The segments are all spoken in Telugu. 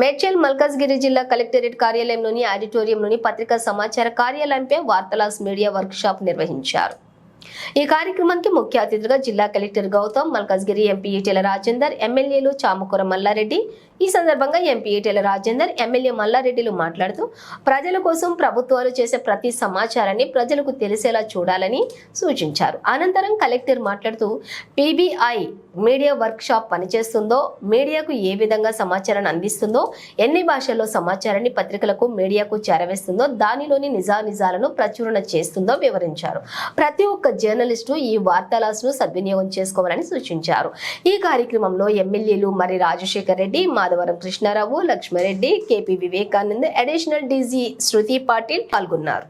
మేడ్చల్ మల్కాజ్గిరి జిల్లా కలెక్టరేట్ కార్యాలయంలోని ఆడిటోరియంలోని పత్రికా సమాచార కార్యాలయంపై వార్తలాస్ మీడియా వర్క్ షాప్ నిర్వహించారు. ఈ కార్యక్రమానికి ముఖ్య అతిథిగా జిల్లా కలెక్టర్ గౌతమ్ మల్కాజ్గిరి ఎంపీ ఈటెల రాజేందర్ ఎమ్మెల్యేలు చామకూర మల్లారెడ్డి ఈ సందర్భంగా ఎంపీ ఈటెల రాజేందర్ ఎమ్మెల్యే మల్లారెడ్డిలు మాట్లాడుతూ ప్రజల కోసం ప్రభుత్వాలు చేసే ప్రతి సమాచారాన్ని ప్రజలకు తెలిసేలా చూడాలని సూచించారు. అనంతరం కలెక్టర్ మాట్లాడుతూ పీబీఐ మీడియా వర్క్షాప్ పనిచేస్తుందో మీడియాకు ఏ విధంగా సమాచారాన్ని అందిస్తుందో ఎన్ని భాషల్లో సమాచారాన్ని పత్రికలకు మీడియాకు చేరవేస్తుందో దానిలోని నిజానిజాలను ప్రచురణ చేస్తుందో వివరించారు. ప్రతి ఒక్క జర్నలిస్టు ఈ వార్తాలాస్ను సద్వినియోగం చేసుకోవాలని సూచించారు. ఈ కార్యక్రమంలో ఎమ్మెల్యేలు మరి రాజశేఖర్ రెడ్డి ఆదివారం Krishnarao Laxmareddy KP Vivekanand additional DG Shruti Patil పాల్గొన్నారు.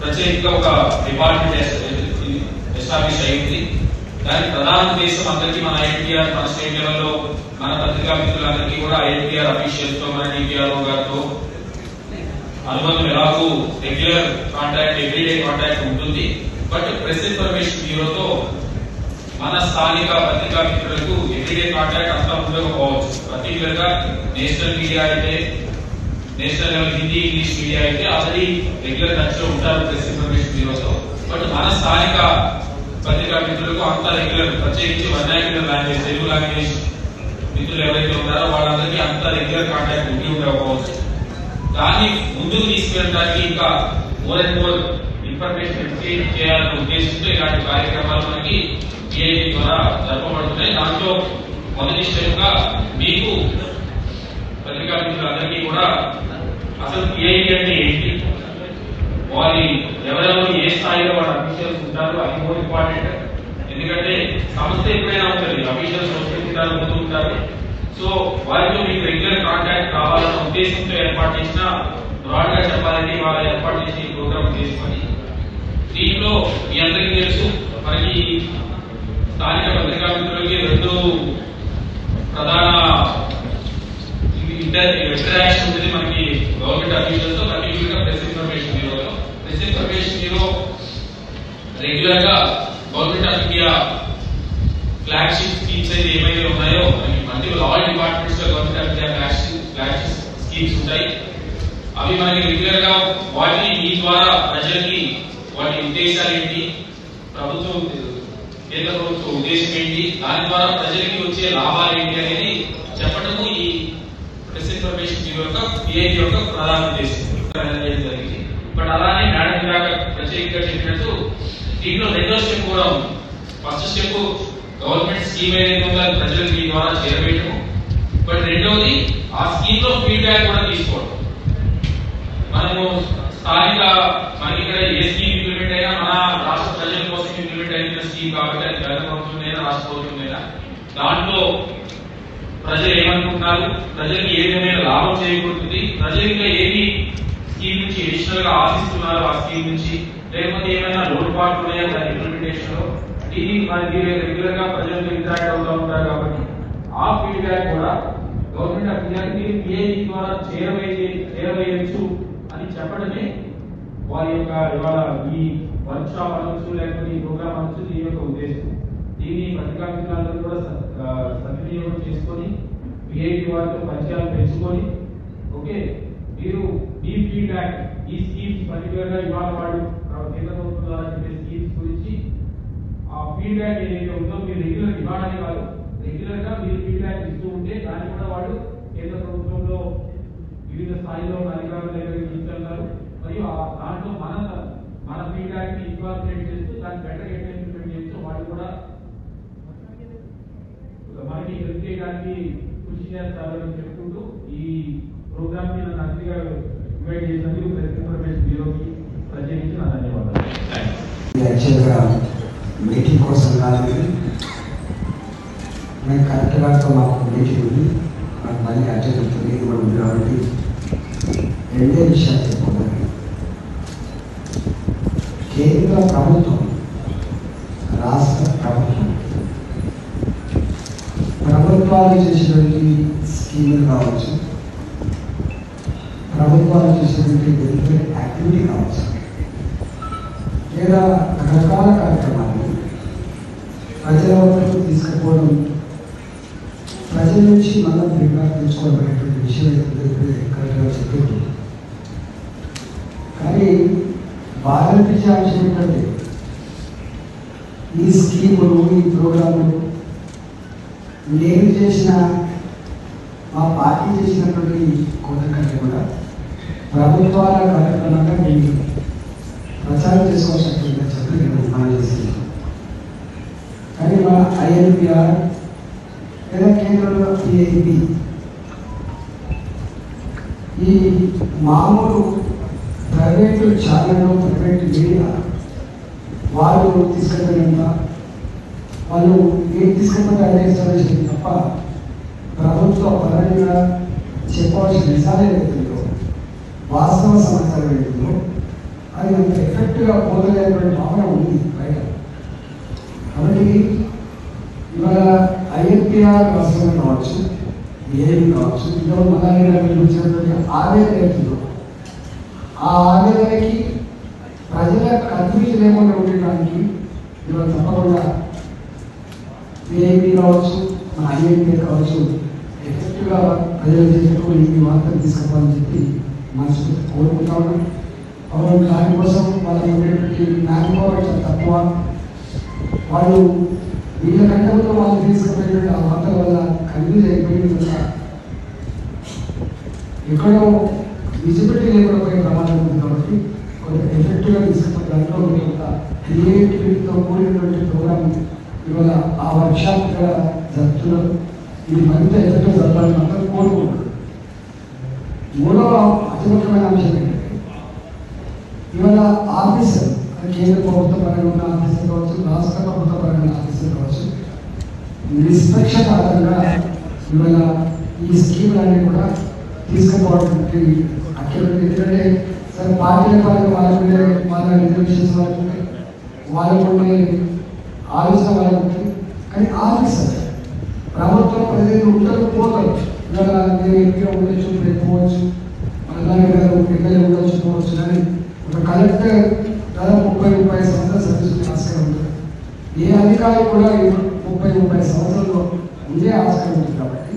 ప్రత్యేకంగా ఒక డిపార్ట్మెంట్ ఎస్టాబ్లిష్ అయింది. దాని ప్రధాన ఉద్దేశం అందరికీ మన ఐఎన్టీఆర్ మన స్టేట్ లెవెల్లో మన పత్రికా మిత్రులందరికీ కూడా ఐఎన్టీఆర్ అఫీషియల్స్తో మన డిపిఆర్ఓ గారితో అనుబంధం ఎలాగూ రెగ్యులర్ కాంటాక్ట్ ఎవ్రీడే కాంటాక్ట్ ఉంటుంది. బట్ ప్రెస్ ఇన్ఫర్మేషన్ బ్యూరోతో మన స్థానిక పత్రికా మిత్రులకు ఎవ్రీడే కాంటాక్ట్ అంతా ఉండకపోవచ్చు పర్టికులర్గా నేషనల్ మీడియా అయితే national level Hindi English media అయితే ఆల్రెడీ రెగ్యులర్ టచ్లో ఉంటారు ప్రెస్ ఇన్ఫర్మేషన్ బ్యూరోతో బట్ మన స్థానిక పత్రికా మిత్రులకు అంతా రెగ్యులర్ ప్రత్యేకించి వర్ణాక్యులర్ లాంగ్వేజ్ తెలుగు లాంగ్వేజ్ మిత్రులు ఎవరైతే ఉన్నారో వాళ్ళందరికీ అంతా రెగ్యులర్ కాంటాక్ట్ ఉండి ఉండకపోవచ్చు. దాన్ని ముందుకు తీసుకెళ్ళడానికి ఇంకా more and more information exchange చేయాలనే ఉద్దేశంతో ఇలాంటి కార్యక్రమాలు మనకి పిఐటి ద్వారా జరపబడుతున్నాయి. దాంట్లో మొదటి స్టెప్ మీకు పత్రికా మిత్రులందరికీ కూడా అసలు పిఐటి అంటే ఏంటి? వారి ఎవరెవరు ఏ స్థాయిలో వాళ్ళ అఫీషియల్స్ ఉంటారు? అది మోర్ ఇంపార్టెంట్ ఎందుకంటే సంస్థ ఎప్పుడైనా ఉంటుంది అఫీషియల్స్ వస్తుంటారు ఉంటారు సో వారితో మీకు రెగ్యులర్ కాంటాక్ట్ కావాలన్న ఉద్దేశంతో ఏర్పాటు చేసిన బ్రాడ్గా చెప్పాలంటే వాళ్ళ ఏర్పాటు చేసి ఈ ప్రోగ్రామ్ తీసుకొని దీంట్లో మీ అందరికీ తెలుసు మనకి స్థానిక పత్రికా మిత్రులకి రెండు ప్రధాన ఇంటరాక్షన్ ఉంటుంది మనకి గవర్నమెంట్ అఫీషియల్స్తో ప్రెస్ ఇన్ఫర్మేషన్ బ్యూరోలో. ప్రెస్ ఇన్ఫర్మేషన్ బ్యూరో రెగ్యులర్గా government of India flagship schemes అయితే ఏమైతే ఉన్నాయో multiple all డిపార్ట్మెంట్స్లో government of India flagship flagship schemes ఉంటాయి. అవి మనకి రెగ్యులర్గా వాటిని మీ ద్వారా ప్రజలకి వాటి ఉద్దేశాలు ఏంటి? ప్రభుత్వం కేంద్ర ప్రభుత్వ ఉద్దేశం ఏంటి? దాని ద్వారా ప్రజలకి వచ్చే లాభాలు ఏంటి అనేది చెప్పడము ఈ ప్రెస్ ఇన్ఫర్మేషన్ యొక్క పిఐటి యొక్క ప్రధాన ఉద్దేశం. జరిగింది. బట్ అలానే మేడం ఇందాక ప్రత్యేకంగా చెప్పినట్టు దీంట్లో రెండో స్టెప్ కూడా ఉంది. ఫస్ట్ స్టెప్ గవర్నమెంట్ స్కీమ్ ఏదైతే ఉందో ప్రజలకు మీ ద్వారా చేరవేయటము బట్ రెండవది ఆ స్కీమ్లో ఫీడ్బ్యాక్ కూడా తీసుకోవడం. మనము స్థానిక మనకి ఇక్కడ ఏ స్కీమ్ ఇంప్లిమెంట్ అయినా మన రాష్ట్ర ప్రజల కోసం ఇంప్లిమెంట్ అయిన స్కీమ్ కాబట్టి అది కేంద్ర ప్రభుత్వమైనా రాష్ట్ర ప్రభుత్వమైనా దాంట్లో ప్రజలు ఏమనుకుంటున్నారు? ప్రజలకు ఏ విధమైన లాభం చేయకూడుతుంది ప్రజలు ఇంకా ఏది స్కీమ్ నుంచి అడిషనల్గా ఆశిస్తున్నారు ఆ స్కీమ్ నుంచి? లేకపోతే ఏమైనా లోటుపాట్లు ఉన్నాయా దాని ఇంప్లిమెంటేషన్లో? ఇది మనకి రెగ్యులర్గా ప్రజలతో ఇంటరాక్ట్ అవుతూ ఉంటారు కాబట్టి ఆ ఫీడ్బ్యాక్ కూడా గవర్నమెంట్ అభ్యర్థి ఇండియాకి ద్వారా చేరవేయ చేరవేయచ్చు అని వారి యొక్క ఇవాళ ఈ వర్క్ షాప్ అనొచ్చు లేకపోతే ఈ ప్రోగ్రామ్ అనొచ్చు దీని యొక్క ఉద్దేశం. దీన్ని పత్రికా మిత్రులందరూ కూడా సద్వినియోగం చేసుకొని పిఐటి వారితో పరిచయాలు పెంచుకొని ఓకే మీరు మీ ఫీడ్బ్యాక్ ఈ స్కీమ్స్ పర్టికులర్గా ఇవాళ వాడు ఆ, కేంద్ర ప్రభుత్వం ద్వారా చెప్పే స్కీమ్స్ గురించి ఆ ఫీడ్బ్యాక్ ఏదైతే ఉందో మీరు రెగ్యులర్ ఇవ్వాలని కాదు రెగ్యులర్గా మీరు ఫీడ్బ్యాక్ ఇస్తూ ఉంటే దాన్ని కూడా వాళ్ళు కేంద్ర ప్రభుత్వంలో వివిధ స్థాయిలో ఉన్న అధికారుల దగ్గరికి తీసుకెళ్తారు. మరియు ఆ దాంట్లో మన మన ఫీడ్బ్యాక్ని ఇన్వాల్వ్మెంట్ చేస్తూ దాన్ని బెటర్ ఎట్లా ఇంప్లిమెంట్ చేస్తూ వాళ్ళు కూడా మనకి హెల్ప్ చేయడానికి కృషి చేస్తారు అని చెప్పుకుంటూ ఈ ప్రోగ్రామ్ని నన్ను అతిగా ఇన్వైట్ చేసినందుకు ప్రెస్ ఇన్ఫర్మేషన్ బ్యూరోకి ప్రత్యేకించి నా ధన్యవాదాలు. యాక్చువల్గా మీటింగ్ కోసం కాదు మేము కరెక్ట్ గారితో మాకు మీటింగ్ ఉంది. మాకు మళ్ళీ అటెండ్ అవుతుంది ఇది కూడా ఉంది కాబట్టి రెండే విషయాలు చెప్పుకున్నాను కేంద్ర ప్రభుత్వం రాష్ట్ర ప్రభుత్వం ప్రభుత్వాలు చేసినటువంటి స్కీములు కావచ్చు ప్రభుత్వాలు చేసినటువంటి వెల్ఫేర్ యాక్టివిటీ కావచ్చు లేదా రకరకాల కార్యక్రమాలు ప్రజల తీసుకుపోవడం ప్రజల నుంచి మనం ఫీడ్బ్యాక్ తెచ్చుకోవాలనేటువంటి విషయం అయితే ఇప్పుడే కరెక్ట్గా కానీ భారతదేశ అంశం ఏంటంటే ఈ స్కీములు ఈ ప్రోగ్రాములు నేను చేసిన మా పార్టీ చేసినటువంటి కోట కూడా ప్రభుత్వాల కార్యక్రమంగా నేను ప్రచారం చేసుకోవాల్సినటువంటి చెప్పి నేను మనం చేస్తున్నాను కానీ మన ఐఎన్పిఆర్ లేదా కేంద్రంలో పిఐపి ఈ మామూలు ప్రైవేట్ ఛానల్ ప్రైవేట్ మీడియా వాళ్ళు తీసుకెళ్ళినంత వాళ్ళు ఏం తీసుకెళ్ళిపోతే అదే ఇన్స్టాలేషన్ తప్ప ప్రభుత్వ పరంగా చెప్పవలసిన నిజాలే అవుతుందో వాస్తవ సమాచారం అవుతుందో అది అంత ఎఫెక్ట్గా పోతలేనటువంటి భావన ఉంది బయట. కాబట్టి ఇవాళ ఐఎన్పిఆర్ రాష్ట్రం కావచ్చు ఏం కావచ్చు ఇందులో మగారిగా వచ్చినటువంటి ఆవేదన అవుతుందో ఆ ఆవేదనకి ప్రజల కన్ఫ్యూజన్ లేకుండా ఉండడానికి ఇవాళ తప్పకుండా ఏఐపీ కావచ్చు మన ఐఐపీ కావచ్చు ఎఫెక్ట్గా ప్రజలు చేసేటప్పుడు ఈ వార్తలు తీసుకుపోవాలని చెప్పి మనసు కోరుకుంటా ఉన్నాం అవును దానికోసం వాళ్ళకి ఉండేటువంటి మ్యాన్ పవర్ చాలా తక్కువ. వాళ్ళు వీళ్ళ కంటే వాళ్ళు తీసుకుపోయినటువంటి ఆ వార్తల వల్ల కన్ఫ్యూజ్ అయిపోయింది వల్ల ఎక్కడో విజిబిలిటీ లేకుండా పోయే ప్రమాదం ఉంది కాబట్టి కొంత ఎఫెక్టివ్గా తీసుకున్న దాంట్లో కొంత క్రియేటివిటీతో కూడినటువంటి ప్రోగ్రామ్ ఇవాళ ఆ వర్క్షాప్ కూడా జరుపుతున్నారు ఇది మరింత ఎఫెక్టివ్ జరపాలని మాత్రం కోరుకుంటున్నారు. మూడవ అతి ముఖ్యమైన అంశం ఏంటంటే ఇవాళ ఆఫీసర్ కేంద్ర ప్రభుత్వ పరంగా ఉన్న ఆఫీసర్ కావచ్చు రాష్ట్ర ప్రభుత్వ పరంగా ఆఫీసర్ కావచ్చు నిష్పక్షపాతంగా ఇవాళ ఈ స్కీమ్లన్నీ కూడా తీసుకుపోవడానికి అక్కడ ఎందుకంటే సరే పార్టీల పరంగా వాళ్ళ మీద వాళ్ళ రిజర్వేషన్స్ వాళ్ళకు ఉంటాయి. వాళ్ళకు ఉండే ఆలోచన వాళ్ళకు ఉంటుంది. కానీ ఆఫీసర్ ప్రభుత్వం ప్రజలు ఉంటారు పోతారు. ఇవాళ నేను ఎంపీగా ఉండొచ్చు రేపు పోవచ్చు. అలాగే గారు ఎమ్మెల్యే ఉండొచ్చు పోవచ్చు. కానీ ఒక కలెక్టర్ దాదాపు ముప్పై ముప్పై సంవత్సరాల సర్వీస్ ఆస్కారం ఉంటుంది ఏ అధికారి కూడా ఈ ముప్పై ముప్పై సంవత్సరాల్లో ఉండే ఆస్కారం ఉంటుంది కాబట్టి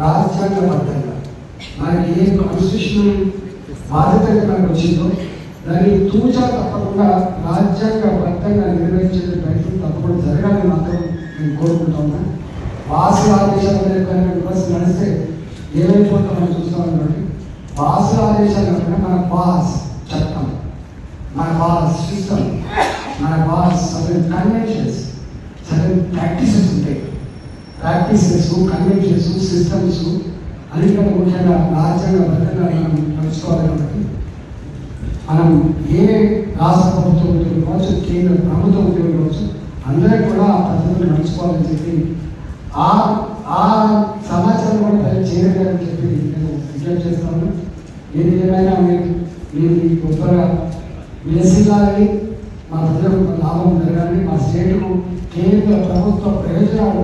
రాజ్యాంగబద్ధంగా మనకి ఏ కాన్స్టిట్యూషన్ బాధ్యత మనకు వచ్చిందో దాన్ని తూచా తప్పకుండా రాజ్యాంగబద్ధంగా నిర్వహించే ప్రయత్నం తప్పకుండా జరగాలని మాత్రం నేను కోరుకుంటా ఉన్నా. భాషల ఆదేశాల విమర్శ నడిస్తే ఏమైపోతుందో మనం చూస్తాం కాబట్టి భాషల ఆదేశాలు మన బాస్ చట్టం మన బాస్ సిస్టమ్ మన boss certain conventions certain practices ఉంటాయి. ప్రాక్టీసెస్ కన్వెన్షన్స్ సిస్టమ్స్ అన్నిటికంటే ముఖ్యంగా రాజ్యాంగబద్ధంగా మనం నడుచుకోవాలి కాబట్టి మనం ఏ రాష్ట్ర ప్రభుత్వం ఉద్యోగం కావచ్చు కేంద్ర ప్రభుత్వ ఉద్యోగం కావచ్చు అందరికీ కూడా ఆ నడుచుకోవాలని చెప్పి ఆ ఆ సమాచారం కూడా ప్రజలు చెప్పి నేను విజ్ఞప్తి చేస్తాను. ఏది ఏమైనా మీరు మీరు ఈ గొప్పగా విలసిల్లాలని మా ప్రజలకు లాభం జరగాలని మా స్టేట్కు కేంద్ర ప్రభుత్వ ప్రయోజనాలు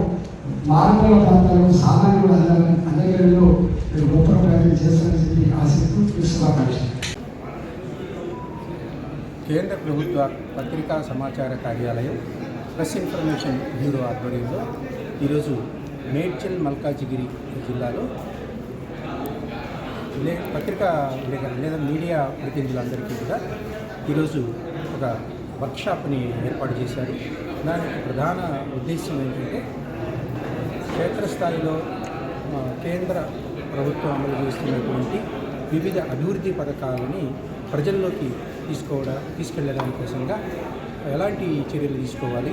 మారుమూల ప్రాంతాలు సామాన్యులు అందాలని అందరిలో మీరు గొప్ప ప్రయత్నం చేస్తారని చెప్పి ఆశిస్తూ శుభాకాంక్షలు కేంద్ర ప్రభుత్వ పత్రికా సమాచార కార్యాలయం ప్రెస్ ఇన్ఫర్మేషన్ బ్యూరో ఆధ్వర్యంలో ఈరోజు మేడ్చల్ మల్కాజిగిరి జిల్లాలో లే పత్రికా విలేకరులు లేదా మీడియా ప్రతినిధులందరికీ కూడా ఈరోజు ఒక వర్క్షాప్ని ఏర్పాటు చేశారు. దానికి ప్రధాన ఉద్దేశం ఏంటంటే క్షేత్రస్థాయిలో కేంద్ర ప్రభుత్వం అమలు చేస్తున్నటువంటి వివిధ అభివృద్ధి పథకాలని ప్రజల్లోకి తీసుకోవడం తీసుకెళ్ళడం కోసంగా ఎలాంటి చర్యలు తీసుకోవాలి?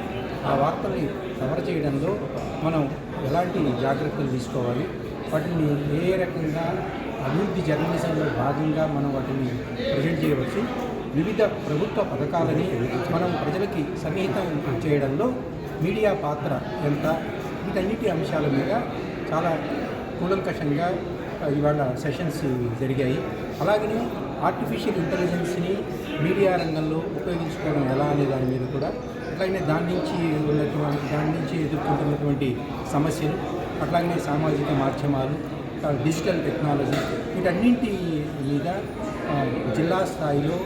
ఆ వార్తల్ని కవర్ చేయడంలో మనం ఎలాంటి జాగ్రత్తలు తీసుకోవాలి? వాటిని ఏ రకంగా అభివృద్ధి జర్నలిజంలో భాగంగా మనం వాటిని ప్రజెంట్ చేయవచ్చు? వివిధ ప్రభుత్వ పథకాలని మనం ప్రజలకి సన్నిహితం చేయడంలో మీడియా పాత్ర ఎంత? వీటన్నిటి అంశాల మీద చాలా కూలంకషంగా ఇవాళ సెషన్స్ జరిగాయి. అలాగనే ఆర్టిఫిషియల్ ఇంటెలిజెన్స్ని మీడియా రంగంలో ఉపయోగించుకోవడం ఎలా అనే దాని మీద కూడా అట్లాగనే దాని నుంచి ఉన్నటువంటి దాని నుంచి ఎదుర్కొంటున్నటువంటి సమస్యలు అట్లాగనే సామాజిక మాధ్యమాలు డిజిటల్ టెక్నాలజీ వీటన్నింటి మీద జిల్లా స్థాయిలో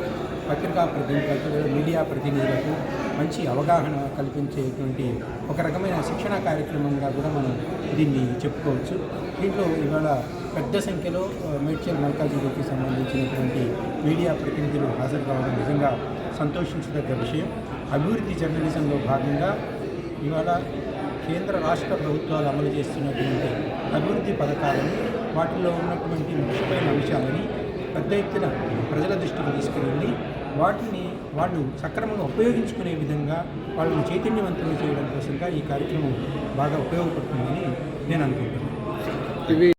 పత్రికా ప్రతినిధులకు మీడియా ప్రతినిధులకు మంచి అవగాహన కల్పించేటువంటి ఒక రకమైన శిక్షణ కార్యక్రమంగా కూడా మనం దీన్ని చెప్పుకోవచ్చు. దీంట్లో ఇవాళ పెద్ద సంఖ్యలో మేడ్చల్ మల్కాజీకి సంబంధించినటువంటి మీడియా ప్రతినిధులు హాజరు కావడం నిజంగా సంతోషించదగ్గ విషయం. అభివృద్ధి జర్నలిజంలో భాగంగా ఇవాళ కేంద్ర రాష్ట్ర ప్రభుత్వాలు అమలు చేస్తున్నటువంటి అభివృద్ధి పథకాలను వాటిలో ఉన్నటువంటి ముఖ్యమైన అంశాలని పెద్ద ఎత్తున ప్రజల దృష్టికి తీసుకువెళ్ళి వాటిని వాళ్ళు సక్రమంగా ఉపయోగించుకునే విధంగా వాళ్ళని చైతన్యవంతులు చేయడం కోసంగా ఈ కార్యక్రమం బాగా ఉపయోగపడుతుందని నేను అనుకుంటున్నాను.